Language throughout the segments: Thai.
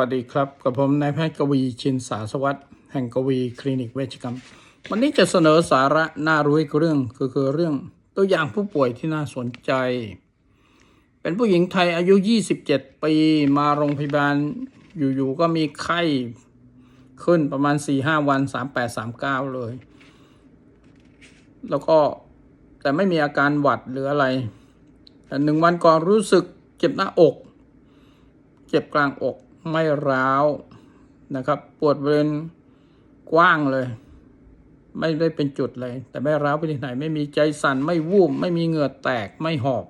วัสดีครับกับผมนายแพทย์กวีชินสาสวัสดิ์แห่งกวีคลินิกเวชกรรม วันนี้จะเสนอสาระน่ารู้อีกเรื่องก็คือเรื่องตัวอย่างผู้ป่วยที่น่าสนใจ เป็นผู้หญิงไทยอายุ 27 ปีมาโรงพยาบาลอยู่ๆก็มีไข้ขึ้นประมาณ 4-5 วัน 3839 เลย แล้วก็แต่ไม่มีอาการหวัดหรืออะไร แต่หนึ่งวันก่อนรู้สึกเจ็บหน้าอก เจ็บกลางอก ไม่ร้าวนะครับ ปวดบริเวณกว้างเลย ไม่ได้เป็นจุดเลย แต่ไม่ร้าวไปที่ไหน ไม่มีใจสั่นไม่วูบไม่มีเหงื่อแตกไม่หอบ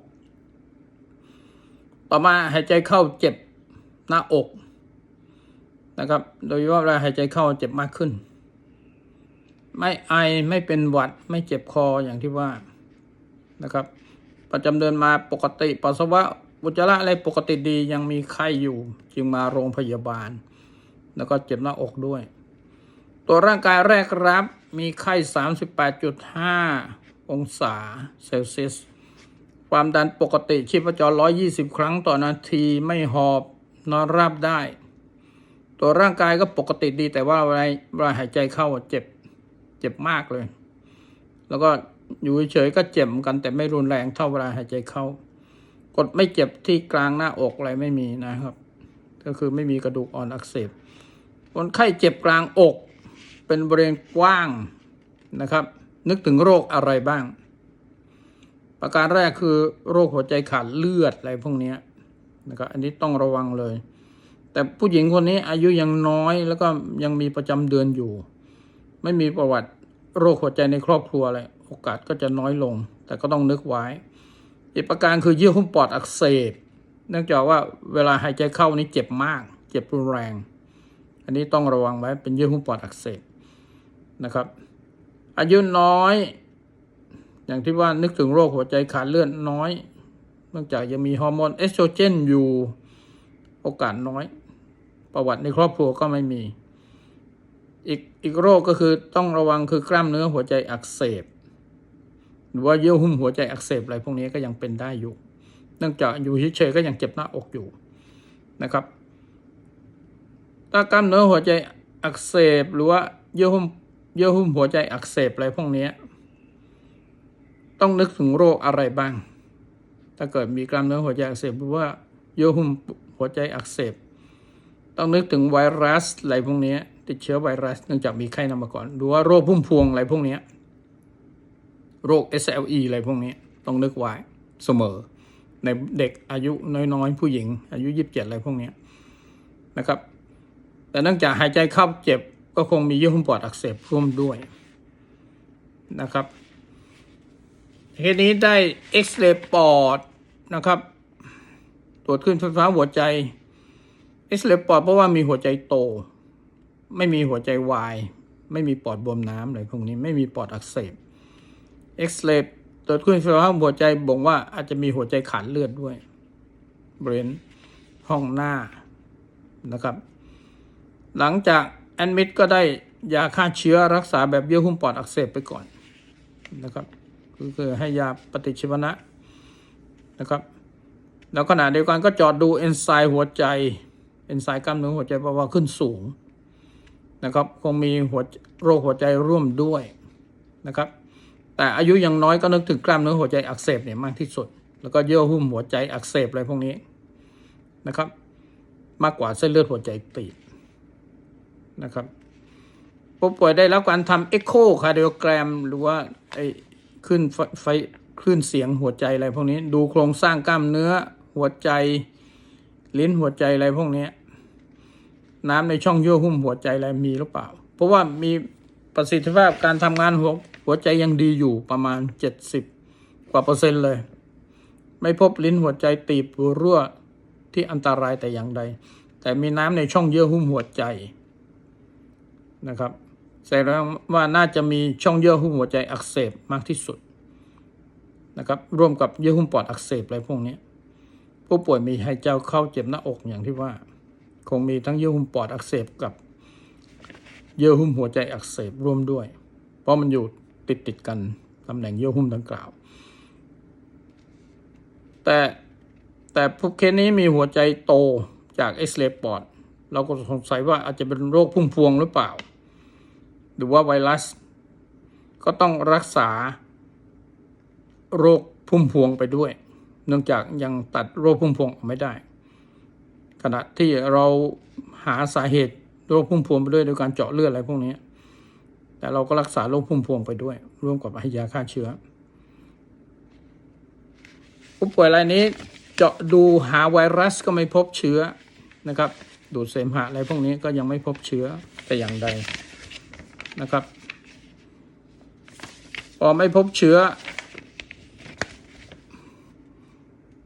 ต่อมาหายใจเข้าเจ็บหน้าอกนะครับ โดยเฉพาะเวลาหายใจเข้าเจ็บมากขึ้น ไม่ไอไม่เป็นหวัด ไม่เจ็บคออย่างที่ว่านะครับ ประจำเดือนมาปกติปัสสาวะ อุจจาระอะไรปกติดียังมีไข้อยู่ จึงมาโรงพยาบาล แล้วก็เจ็บหน้าอกด้วย ตัวร่างกายแรกรับ มีไข้ 38.5 องศาเซลเซียส ความดันปกติชีพจร 120 ครั้งต่อนาทีไม่หอบนอนราบได้ ตัวร่างกายก็ปกติดีแต่ว่าเวลาเวลาหายใจเข้าเจ็บเจ็บมากเลย แล้วก็อยู่เฉยๆก็เจ็บกันแต่ไม่รุนแรงเท่าเวลาหายใจเข้า ดไม่เจ็บที่กลางหน้าอกอะไรไม่มีนะครับ ก็คือไม่มีกระดูกอ่อนอักเสบคนไข้เจ็บกลางอก เป็นบริเวณกว้างนะครับ นึกถึงโรคอะไรบ้าง ประการแรกคือโรคหัวใจขาดเลือดอะไรพวกนี้นะครับอันนี้ต้องระวังเลย แต่ผู้หญิงคนนี้อายุยังน้อยแล้วก็ยังมีประจำเดือนอยู่ ไม่มีประวัติโรคหัวใจในครอบครัวอะไรโอกาสก็จะน้อยลง แต่ก็ต้องนึกไว้ อีกประการคือเยื่อหุ้มปอดอักเสบ เนื่องจากว่าเวลาหายใจเข้านี่เจ็บมาก เจ็บรุนแรง อันนี้ต้องระวังไว้เป็นเยื่อหุ้มปอดอักเสบนะครับ อายุน้อย อย่างที่ว่านึกถึงโรคหัวใจขาดเลือดน้อย เนื่องจากยังมีฮอร์โมนเอสโตรเจนอยู่โอกาสน้อย ประวัติในครอบครัวก็ไม่มี อีกอีกโรคก็คือต้องระวังคือกล้ามเนื้อหัวใจอักเสบ หรือว่าเยื่อหุ้มหัวใจอักเสบอะไรพวกนี้ก็ยังเป็นได้อยู่ เนื่องจากอยู่เฉยๆก็ยังเจ็บหน้าอกอยู่นะครับ ถ้ากล้ามเนื้อหัวใจอักเสบหรือว่าเยื่อหุ้มเยื่อหุ้มหัวใจอักเสบอะไรพวกนี้ต้องนึกถึงโรคอะไรบ้าง ถ้าเกิดมีกล้ามเนื้อหัวใจอักเสบหรือว่าเยื่อหุ้มหัวใจอักเสบ ต้องนึกถึงไวรัสอะไรพวกนี้ติดเชื้อไวรัสเนื่องจากมีไข้นำมาก่อนหรือว่าโรคพุ่มพวงอะไรพวกนี้ โรค SLE อะไรพวกนี้ต้องนึกไว้เสมอ ในเด็กอายุน้อยๆ ผู้หญิง อายุยีิบเจ็ดอะไรพวกนี้นะครับ แต่เนื่องจากหายใจเข้าเจ็บก็คงมีเยื่อหุ้มปอดอักเสบร่วมด้วยนะครับทีนี้ได้เอ็กซเรย์ปอดนะครับ ตรวจขึ้นไฟฟ้าหัวใจเอ็กซเรย์ปอดเพราะว่ามีหัวใจโต ไม่มีหัวใจวาย ไม่มีปอดบวมน้ำอะไรพวกนี้ ไม่มีปอดอักเสบ เอ็กซเรย์ตรวจขึ้นไฟฟ้าหัวใจบ่งว่าอาจจะมีหัวใจขาดเลือดด้วยบริเวณห้องหน้านะครับ หลังจากแอดมิดก็ได้ยาฆ่าเชื้อรักษาแบบเยื่อหุ้มปอดอักเสบไปก่อนนะครับก็คือให้ยาปฏิชีวนะนะครับแล้วขณะเดียวกันก็จอดดูเอนไซม์หัวใจเอนไซม์กล้ามเนื้อหัวใจเพราะว่าขึ้นสูงนะครับคงมีหัวโรคหัวใจร่วมด้วยนะครับ แต่อายุยังน้อยก็นึกถึงกล้ามเนื้อหัวใจอักเสบเนี่ยมากที่สุด แล้วก็เยื่อหุ้มหัวใจอักเสบอะไรพวกนี้นะครับ มากกว่าเส้นเลือดหัวใจตีบนะครับผู้ป่วยได้รับการทำเอ็กโคคาร์ดิโอแกรม หรือว่าไอ้ขึ้นไฟไฟคลื่นเสียงหัวใจอะไรพวกนี้ ดูโครงสร้างกล้ามเนื้อหัวใจลิ้นหัวใจอะไรพวกนี้น้ำในช่องเยื่อหุ้มหัวใจอะไรมีหรือเปล่า เพราะว่ามีประสิทธิภาพการทำงานหัว หัวใจยังดีอยู่ประมาณ 70 กว่าเปอร์เซ็นต์เลย ไม่พบลิ้นหัวใจตีบหรือรั่วที่อันตรายแต่อย่างใด แต่มีน้ำในช่องเยื่อหุ้มหัวใจนะครับแสดงว่าน่าจะมีช่องเยื่อหุ้มหัวใจอักเสบมากที่สุดนะครับร่วมกับเยื่อหุ้มปอดอักเสบอะไรพวกนี้ผู้ป่วยมีหายใจเข้าเจ็บหน้าอกอย่างที่ว่า คงมีทั้งเยื่อหุ้มปอดอักเสบกับเยื่อหุ้มหัวใจอักเสบร่วมด้วย เพราะมันอยู่ ติดติดกันตำแหน่งเยื่อหุ้มดังกล่าว แต่แต่ผู้เคสนี้มีหัวใจโตจากเอ็กซเรย์ปอด เราก็สงสัยว่าอาจจะเป็นโรคพุ่มพวงหรือเปล่า หรือว่าไวรัส ก็ต้องรักษาโรคพุ่มพวงไปด้วย เนื่องจากยังตัดโรคพุ่มพวงออกไม่ได้ ขณะที่เราหาสาเหตุโรคพุ่มพวงไปด้วยโดยการเจาะเลือดอะไรพวกนี้ แต่เราก็รักษาโรคพุ่มพวงไปด้วย ร่วมกับให้ยาฆ่าเชื้อ ผู้ป่วยรายนี้เจาะดูหาไวรัสก็ไม่พบเชื้อนะครับ ดูดเสมหะอะไรพวกนี้ก็ยังไม่พบเชื้อแต่อย่างใดนะครับพอไม่พบเชื้อ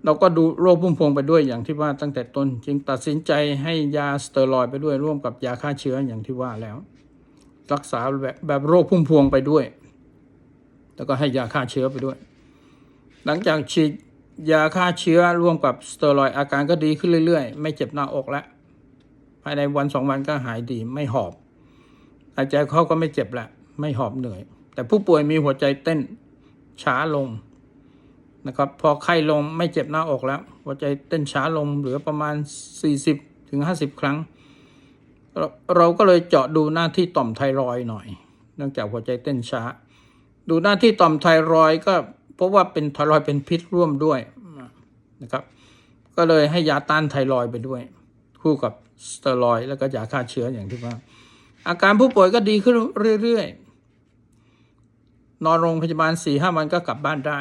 เราก็ดูโรคพุ่มพวงไปด้วยอย่างที่ว่าตั้งแต่ต้น จึงตัดสินใจให้ยาสเตียรอยไปด้วยร่วมกับยาฆ่าเชื้ออย่างที่ว่าแล้ว รักษาแบบแบบโรคพุ่มพวงไปด้วย แล้วก็ให้ยาฆ่าเชื้อไปด้วย หลังจากฉีดยาฆ่าเชื้อร่วมกับสเตียรอยอาการก็ดีขึ้นเรื่อยๆ ไม่เจ็บหน้าอกแล้วภายในวันสองวันก็หายดีไม่หอบหายใจเขาก็ไม่เจ็บละไม่หอบเหนื่อย แต่ผู้ป่วยมีหัวใจเต้นช้าลงนะครับ พอไข้ลงไม่เจ็บหน้าอกแล้ว หัวใจเต้นช้าลงเหลือประมาณ 40ถึง50 ครั้ง เราก็เลยเจาะดูหน้าที่ต่อมไทรอยด์หน่อย เนื่องจากหัวใจเต้นช้า ดูหน้าที่ต่อมไทรอยก็พบว่าเป็นไทรอยเป็นพิษร่วมด้วยนะครับ ก็เลยให้ยาต้านไทรอยไปด้วย คู่กับสเตียรอยแล้วก็ยาฆ่าเชื้ออย่างที่ว่า อาการผู้ป่วยก็ดีขึ้นเรื่อยๆ นอนโรงพยาบาลสี่ห้าวันก็กลับบ้านได้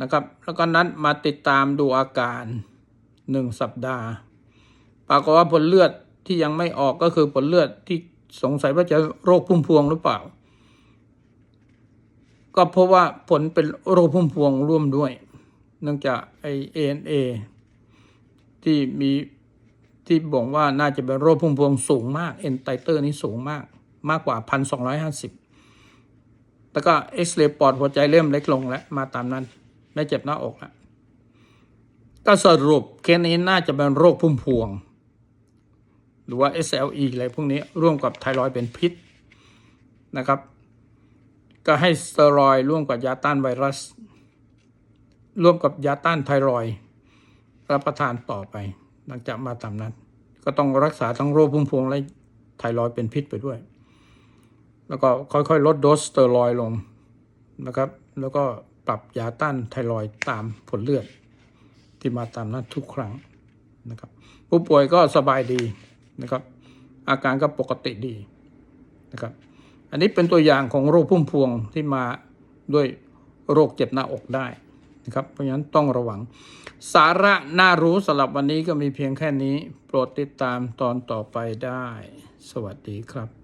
นะครับ แล้วก็นัดมาติดตามดูอาการหนึ่งสัปดาห์ ปรากฏว่าผลเลือด ที่ยังไม่ออกก็คือผลเลือดที่สงสัยว่าจะโรคพุ่มพวงหรือเปล่า ก็เพราะว่าผลเป็นโรคพุ่มพวงร่วมด้วย เนื่องจากไอเอ็นเอที่มีที่บอกว่าน่าจะเป็นโรคพุ่มพวงสูงมากเอนไตเตอร์นี้สูงมากมากกว่าพันสองร้อยห้าสิบแล้วก็เอ็กซเรย์ปอดหัวใจเริ่มเล็กลงแล้ว มาตามนั้น ไม่เจ็บหน้าอกแล้วก็สรุปเคสนี้น่าจะเป็นโรคพุ่มพวง หรือว่า SLE อะไรพวกนี้ร่วมกับไทรอยเป็นพิษนะครับ ก็ให้สเตียรอยร่วมกับยาต้านไวรัส ร่วมกับยาต้านไทรอยรับประทานต่อไป หลังจากมาตามนั้น ก็ต้องรักษาทั้งโรคพุ่มพวงและไทรอยเป็นพิษไปด้วย แล้วก็ค่อยๆ ลดโดสสเตียรอยลงนะครับ แล้วก็ปรับยาต้านไทรอยตามผลเลือดที่มาตามนั้นทุกครั้งนะครับผู้ป่วยก็สบายดี นะครับ อาการก็ปกติดีนะครับ อันนี้เป็นตัวอย่างของโรคพุ่มพวงที่มาด้วยโรคเจ็บหน้าอกได้นะครับ เพราะฉะนั้นต้องระวัง สาระน่ารู้สำหรับวันนี้ก็มีเพียงแค่นี้ โปรดติดตามตอนต่อไปได้ สวัสดีครับ